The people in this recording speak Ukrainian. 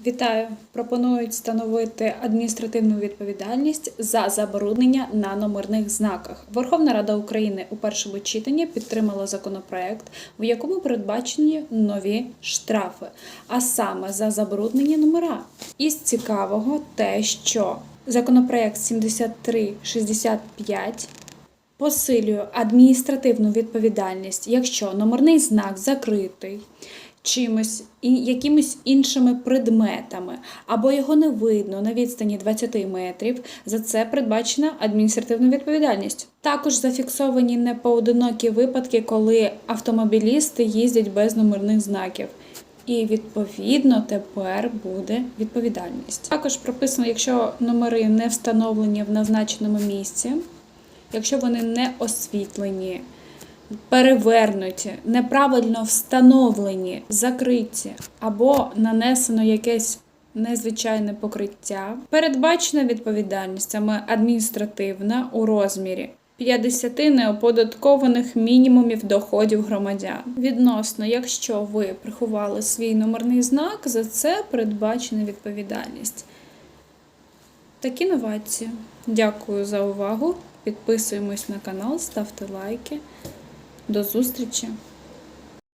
Вітаю! Пропонують встановити адміністративну відповідальність за забруднення на номерних знаках. Верховна Рада України у першому читанні підтримала законопроект, в якому передбачені нові штрафи, а саме за забруднення номера. Із цікавого те, що законопроект 7365 посилює адміністративну відповідальність, якщо номерний знак закритий чимось і якимись іншими предметами, або його не видно на відстані 20 метрів. За це передбачена адміністративна відповідальність. Також зафіксовані непоодинокі випадки, коли автомобілісти їздять без номерних знаків. І відповідно тепер буде відповідальність. Також прописано, якщо номери не встановлені в назначеному місці, якщо вони не освітлені, перевернуті, неправильно встановлені, закриті або нанесено якесь незвичайне покриття, передбачена відповідальність саме адміністративна у розмірі. 50 неоподаткованих мінімумів доходів громадян. Відносно, якщо ви приховали свій номерний знак, за це передбачена відповідальність. Такі новації. Дякую за увагу. Підписуємось на канал, ставте лайки. До зустрічі!